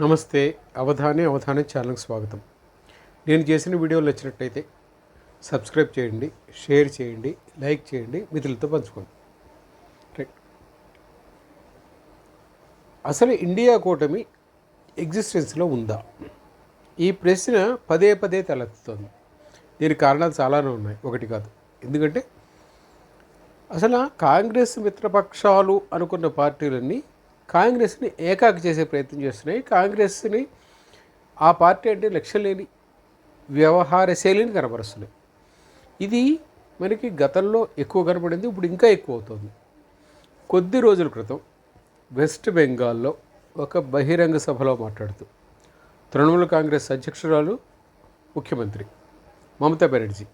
నమస్తే అవధాని అవధాని ఛానల్కి స్వాగతం. నేను చేసిన వీడియోలు నచ్చినట్టయితే సబ్స్క్రైబ్ చేయండి షేర్ చేయండి లైక్ చేయండి మిత్రులతో పంచుకోండి. రైట్. అసలు ఇండియా కూటమి ఎగ్జిస్టెన్స్లో ఉందా? ఈ ప్రశ్న పదే పదే తలెత్తుతుంది. దీనికి కారణాలు చాలానే ఉన్నాయి. ఒకటి కాదు. ఎందుకంటే అసలు కాంగ్రెస్ మిత్రపక్షాలు అనుకున్న పార్టీలన్నీ కాంగ్రెస్ని ఏకాకి చేసే ప్రయత్నం చేస్తున్నాయి. కాంగ్రెస్ని ఆ పార్టీ అంటే లక్ష్యం లేని వ్యవహార శైలిని కనబరుస్తున్నాయి. ఇది మనకి గతంలో ఎక్కువ కనబడింది ఇప్పుడు ఇంకా ఎక్కువ అవుతుంది. కొద్ది రోజుల క్రితం వెస్ట్ బెంగాల్లో ఒక బహిరంగ సభలో మాట్లాడుతూ తృణమూల కాంగ్రెస్ అధ్యక్షురాలు ముఖ్యమంత్రి మమతా బెనర్జీ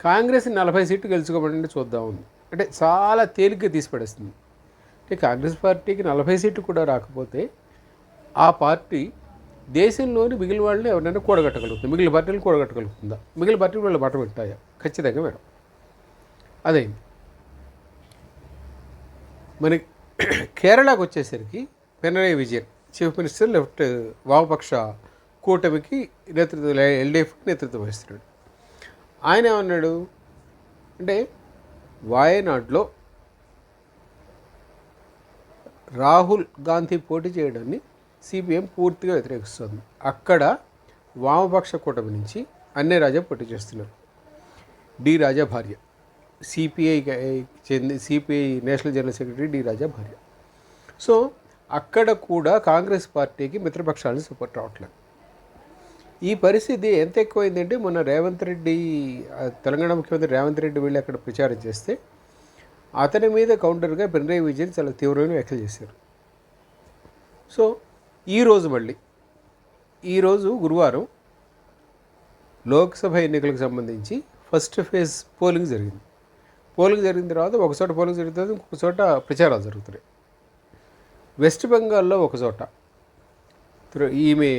కాంగ్రెస్ నలభై సీట్లు గెలుచుకోబడి చూద్దాం ఉంది. అంటే చాలా తేలిగ్గా తీసిపడేస్తుంది అంటే కాంగ్రెస్ పార్టీకి నలభై సీట్లు కూడా రాకపోతే ఆ పార్టీ దేశంలోని మిగిలిన వాళ్ళని ఎవరైనా కూడగట్టగలుగుతుంది. మిగిలిన పార్టీలు కూడగట్టగలుగుతుందా? మిగిలిన పార్టీలు వాళ్ళు మాట వింటాయా ఖచ్చితంగా మేడం. అదైంది. మరి కేరళకు వచ్చేసరికి Pinarayi Vijayan chief minister left వామపక్ష కూటమికి నేతృత్వం ఎల్డీఎఫ్కి నేతృత్వం వహిస్తున్నాడు. ఆయన ఏమన్నాడు? అంటే వాయనాడ్లో రాహుల్ గాంధీ పోటీ చేయడాన్ని సిపిఎం పూర్తిగా వ్యతిరేకిస్తోంది. అక్కడ వామపక్ష కూటమి నుంచి అన్నే రాజా పోటీ చేస్తున్నారు. డి రాజా భార్య. సిపిఐ చెంది CPI national general secretary D Raja భార్య. సో అక్కడ కూడా కాంగ్రెస్ పార్టీకి మిత్రపక్షాలను సపోర్ట్ రావట్లేదు. ఈ పరిస్థితి ఎంత ఎక్కువైందంటే మొన్న రేవంత్ రెడ్డి తెలంగాణ ముఖ్యమంత్రి రేవంత్ రెడ్డి వెళ్ళి అక్కడ ప్రచారం చేస్తే అతని మీద కౌంటర్గా పినరాయి విజయన్ చాలా తీవ్రమైన వ్యాఖ్యలు చేశారు. సో ఈరోజు మళ్ళీ ఈరోజు గురువారం లోక్సభ ఎన్నికలకు సంబంధించి ఫస్ట్ ఫేజ్ పోలింగ్ జరిగింది. పోలింగ్ జరిగిన తర్వాత ఒక చోట పోలింగ్ జరుగుతుంది ఇంకొక చోట ప్రచారాలు జరుగుతున్నాయి. వెస్ట్ బెంగాల్లో ఒక చోట ఈమె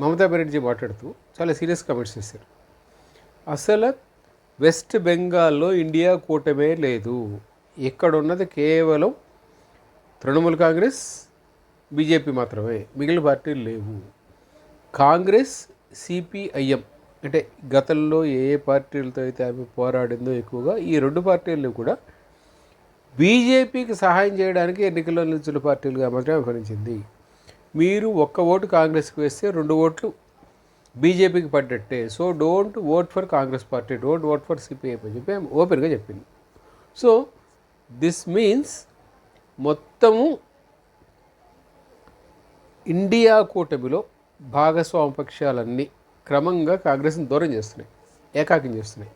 మమతా బెనర్జీ మాట్లాడుతూ చాలా సీరియస్ కామెంట్స్ చేశారు. అసలు వెస్ట్ బెంగాల్లో ఇండియా కూటమే లేదు. ఇక్కడ ఉన్నది కేవలం తృణమూల్ కాంగ్రెస్ బీజేపీ మాత్రమే. మిగిలిన పార్టీలు లేవు. కాంగ్రెస్ సిపిఐఎం అంటే గతంలో ఏ ఏ పార్టీలతో అయితే ఆమె పోరాడిందో ఎక్కువగా ఈ రెండు పార్టీలు కూడా బీజేపీకి సహాయం చేయడానికి ఎన్నికల్లో నిలిచిన పార్టీలుగా మాత్రమే వ్యవహరించింది మీరు ఒక్క ఓటు కాంగ్రెస్కి వేస్తే రెండు ఓట్లు బీజేపీకి పడ్డట్టే. So don't vote for Congress party don't vote for CPI అని చెప్పి ఆమె ఓపెన్గా చెప్పింది. సో దిస్ మీన్స్ మొత్తము ఇండియా కూటమిలో భాగస్వామ పక్షాలన్నీ క్రమంగా కాంగ్రెస్ని దూరం చేస్తున్నాయి ఏకాకిం చేస్తున్నాయి.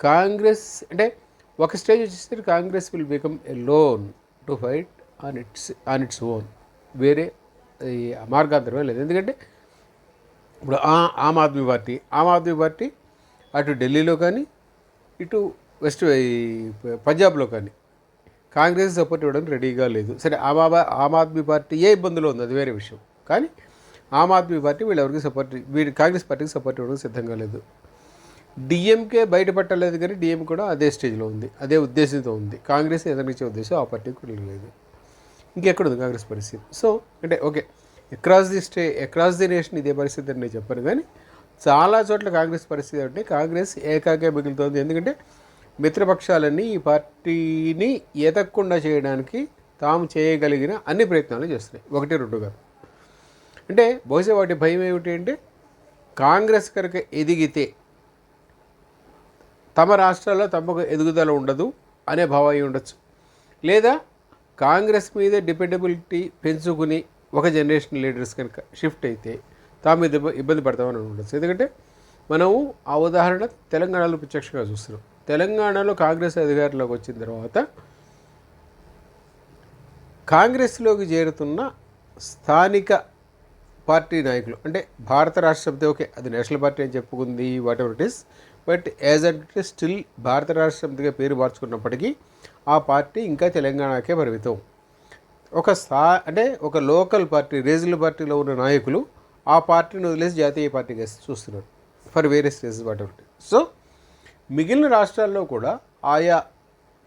కాంగ్రెస్ అంటే ఒక స్టేజ్ వచ్చేసరికి Congress will become a lone to fight on its on its own. వేరే మార్గాంతరమే లేదు. ఎందుకంటే ఇప్పుడు ఆ- ఆమ్ ఆద్మీ పార్టీ ఆమ్ ఆద్మీ పార్టీ అటు ఢిల్లీలో కానీ ఇటు వెస్ట్ ఈ పంజాబ్లో కానీ కాంగ్రెస్ సపోర్ట్ ఇవ్వడానికి రెడీగా లేదు. సరే ఆమ్ ఆమ్ ఆద్మీ పార్టీ ఏ ఇబ్బందులో ఉంది? అది వేరే విషయం. కానీ ఆమ్ ఆద్మీ పార్టీ వీళ్ళెవరికి సపోర్ట్ వీడి కాంగ్రెస్ పార్టీకి సపోర్ట్ ఇవ్వడం సిద్ధంగా లేదు. డిఎంకే బయటపట్టలేదు కానీ డిఎం కూడా అదే స్టేజ్లో ఉంది అదే ఉద్దేశంతో ఉంది. కాంగ్రెస్ ఎదరించే ఉద్దేశం ఆ పార్టీకి కూడా లేదు. ఇంకెక్కడ ఉంది కాంగ్రెస్ పరిస్థితి? సో అంటే okay. Across the state across the nation ఇదే పరిస్థితి అని నేను చెప్పాను. కానీ చాలా చోట్ల కాంగ్రెస్ పరిస్థితి అంటే కాంగ్రెస్ ఏకాకే మిగులుతోంది. ఎందుకంటే మిత్రపక్షాలన్నీ ఈ పార్టీని ఎతక్కుండా చేయడానికి తాము చేయగలిగిన అన్ని ప్రయత్నాలు చేస్తున్నాయి. ఒకటి రెండు కాదు అంటే బహుశా వాటి భయం ఏమిటి అంటే కాంగ్రెస్ కనుక ఎదిగితే తమ రాష్ట్రాల్లో తమకు ఎదుగుదల ఉండదు అనే భావం అయి ఉండొచ్చు. లేదా కాంగ్రెస్ మీద డిపెండబిలిటీ పెంచుకుని ఒక జనరేషన్ లీడర్స్ కనుక షిఫ్ట్ అయితే తాము ఇబ్బంది పడతామని ఉండొచ్చు. ఎందుకంటే మనము ఆ ఉదాహరణ తెలంగాణలో ప్రత్యక్షంగా చూస్తున్నాం. తెలంగాణలో కాంగ్రెస్ అధికారంలోకి వచ్చిన తర్వాత కాంగ్రెస్లోకి చేరుతున్న స్థానిక పార్టీ నాయకులు అంటే భారత రాష్ట్ర సమితి ఓకే అది నేషనల్ పార్టీ అని చెప్పుకుంది whatever it is but as అంటే స్టిల్ భారత రాష్ట్ర సమితిగా పేరు మార్చుకున్నప్పటికీ ఆ పార్టీ ఇంకా తెలంగాణకే పరిమితం. ఒక స్థా అంటే ఒక లోకల్ పార్టీ రీజనల్ పార్టీలో ఉన్న నాయకులు ఆ పార్టీని వదిలేసి జాతీయ పార్టీగా చూస్తున్నారు. For various reasons what so మిగిలిన రాష్ట్రాల్లో కూడా ఆయా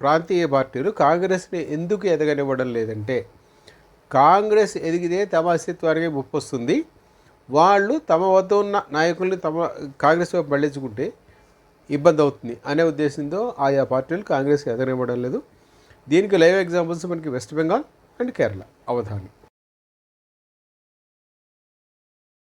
ప్రాంతీయ పార్టీలు కాంగ్రెస్ని ఎందుకు ఎదగనివ్వడం లేదంటే కాంగ్రెస్ ఎదిగితే తమ అస్తిత్వానికి ముప్పు వస్తుంది వాళ్ళు తమ వద్ద ఉన్న నాయకుల్ని తమ కాంగ్రెస్ వైపు మళ్ళించుకుంటే ఇబ్బంది అవుతుంది అనే ఉద్దేశంతో ఆయా పార్టీలు కాంగ్రెస్కి ఎదగనివ్వడం లేదు. దీనికి లైవ్ ఎగ్జాంపుల్స్ మనకి వెస్ట్ బెంగాల్ ആൻഡ് കേരള അവധാനി.